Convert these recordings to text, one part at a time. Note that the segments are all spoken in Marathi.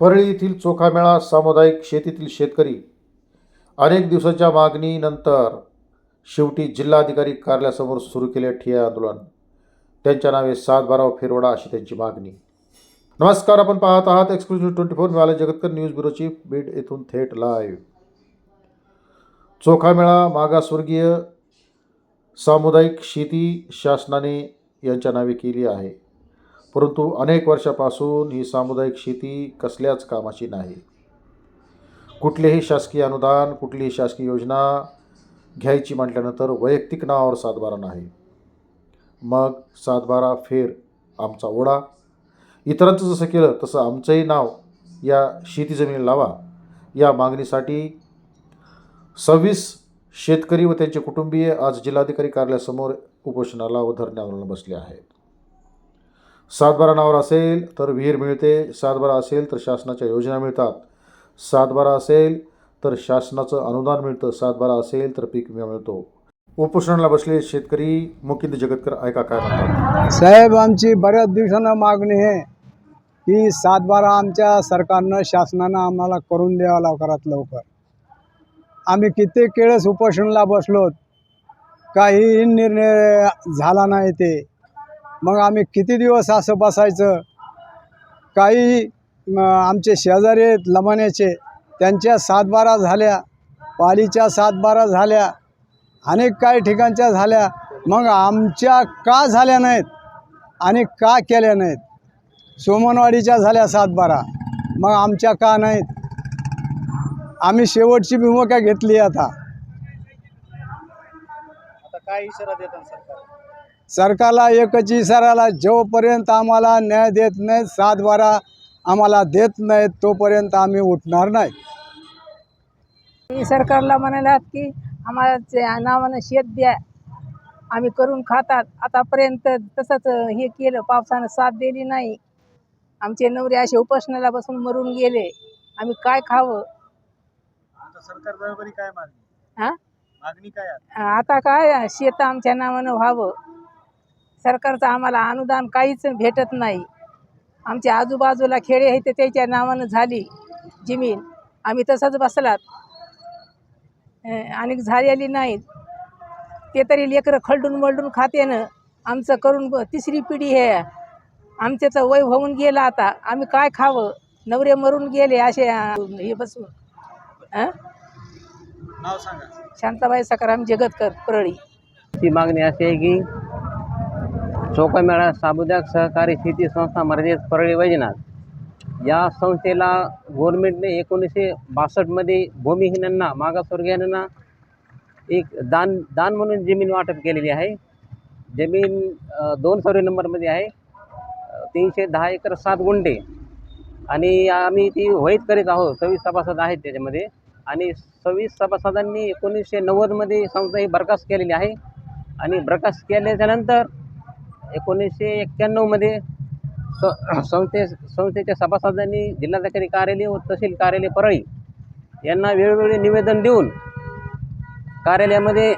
परळी येथील चोखामेळा सामुदायिक शेतीतील शेतकरी अनेक दिवसाच्या मागणीनंतर शेवटी जिल्हाधिकारी कार्यालयासमोर सुरू केले ठिय्या आंदोलन. त्यांच्या नावे सात बाराव फेरवडा अशी त्यांची मागणी. नमस्कार आपण पाहत आहात एक्सक्लुझिव्ह ट्वेंटी फोर. मिळाले जगतकर. न्यूज ब्युरोची बीड येथून थेट लाईव्ह चोखामेळा मागासवर्गीय सामुदायिक शेती शासनाने यांच्या नावे केली आहे. परंतु अनेक वर्षापासून ही सामुदायिक शेती कसल्याच कामाची नाही. कुठलेही शासकीय अनुदान कुठलीही शासकीय योजना घ्यायची म्हटल्यानंतर वैयक्तिक नावावर सातबारा नाही. मग सातबारा फेर आमचा ओढा. इतरांचं जसं केलं तसं आमचंही नाव या शेती जमिनी लावा. या मागणीसाठी सव्वीस शेतकरी व त्यांचे कुटुंबीय आज जिल्हाधिकारी कार्यालयासमोर उपोषणाला व धरणे आंदोलन बसले आहेत. सातबारा नावावर असेल तर विहीर मिळते. सातबारा असेल तर शासनाच्या योजना मिळतात. सातबारा असेल तर शासनाचं अनुदान मिळतं. सातबारा असेल तर पीक विमा मिळतो. उपोषणाला बसले शेतकरी मुकिंद जगतकर ऐका काय म्हणतात? साहेब आमची बऱ्याच दिवसांना मागणी आहे की सातबारा आमच्या सरकारनं शासनानं आम्हाला करून द्यावा लवकरात लवकर. आम्ही कित्येक वेळेस उपोषणाला बसलोत. काही निर्णय झाला नाही ते. मग आम्ही किती दिवस असं बसायचं? काही आमचे शेजारी आहेत लमान्याचे त्यांच्या सातबारा झाल्या पालीच्या सातबारा झाल्या अनेक काही ठिकाणच्या झाल्या. मग आमच्या का झाल्या नाहीत आणि का केल्या नाहीत? सोमनवाडीच्या झाल्या सातबारा. मग आमच्या का नाहीत? आम्ही शेवटची भूमिका घेतली आता काय इशारा देतात सरकार? सरकारला एकच इशाराला जोपर्यंत आम्हाला न्याय देत नाहीत सातबारा आम्हाला देत नाहीत तोपर्यंत आम्ही उठणार नाही. सरकारला म्हणालात की आम्हाला नावानं शेत द्या आम्ही करून खातात. आतापर्यंत तसंच हे केलं पावसानं साथ दिली नाही. आमचे नवरे असे उपोषणाला बसून मरून गेले. आम्ही काय खावं? आता सरकार बरोबरी काय मागणी? हा? आता काय? शेत आमच्या नावानं व्हावं. सरकारचं आम्हाला अनुदान काहीच भेटत नाही. आमच्या आजूबाजूला खेडे आहेत ते त्याच्या नावानं झाली जमीन. आम्ही तसंच बसलात. आणि झालेली नाहीत. ते तरी लेकरं खलडून मलडून खाते ना आमचं करून ब- तिसरी पिढी हे. आमचं तर वय होऊन गेलं आता. आम्ही काय खावं? नवरे मरून गेले असे हे बसून. अं? नाव सांगा. शांताबाई सकाराम जगतकर परळी. ची मागणी अशी आहे की चौकामेळा सामुदायिक सहकारी शेती संस्था मर्यादित परळी वैजनाथ. या संस्थेला गोरमेंटने एकोणीसशे बासष्टमध्ये भूमिहीनांना मागासवर्गीयांना एक दान दान म्हणून जमीन वाटप केलेली आहे. जमीन दोन सर्वे नंबरमध्ये आहे. तीनशे दहा एकर सात गुंडे आणि आम्ही ती वहीत करीत आहोत. सव्वीस सभासद आहेत त्याच्यामध्ये. आणि सव्वीस सभासदांनी एकोणीसशे नव्वदमध्ये संस्था ही बरखास्त केलेली आहे. आणि बरखास्त केल्याच्यानंतर एकोणीसशे एक्क्याण्णवमध्ये स संस्थे संस्थेच्या सभासदांनी जिल्हाधिकारी कार्यालय व तहसील कार्यालय परळी यांना वेळोवेळी निवेदन देऊन कार्यालयामध्ये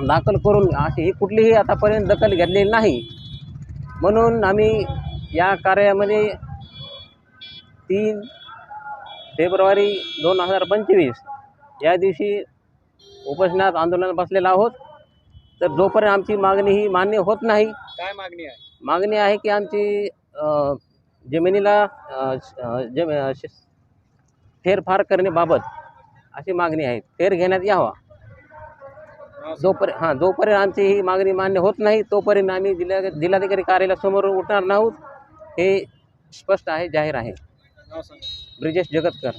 दाखल करून अशी ही कुठलीही आतापर्यंत दखल घेतलेली नाही. म्हणून आम्ही या कार्यालयामध्ये तीन फेब्रुवारी दोन हजार पंचवीस या दिवशी उपोषणात आंदोलन बसलेला आहोत. तर जोपर्यंत आमची मागणी ही मान्य होत नाही काय मागणी आहे? मागणी आहे की आमची जमिनीला जम फेरफार करण्याबाबत अशी मागणी आहे. फेर घेण्यात यावा. जोपर्यंत हां जोपर्यंत आमची ही मागणी मान्य होत नाही तोपर्यंत आम्ही जिल्हा जिल्हाधिकारी कार्यालयासमोर उठणार नाहोत हे स्पष्ट आहे जाहीर आहे. ब्रिजेश जगतकर.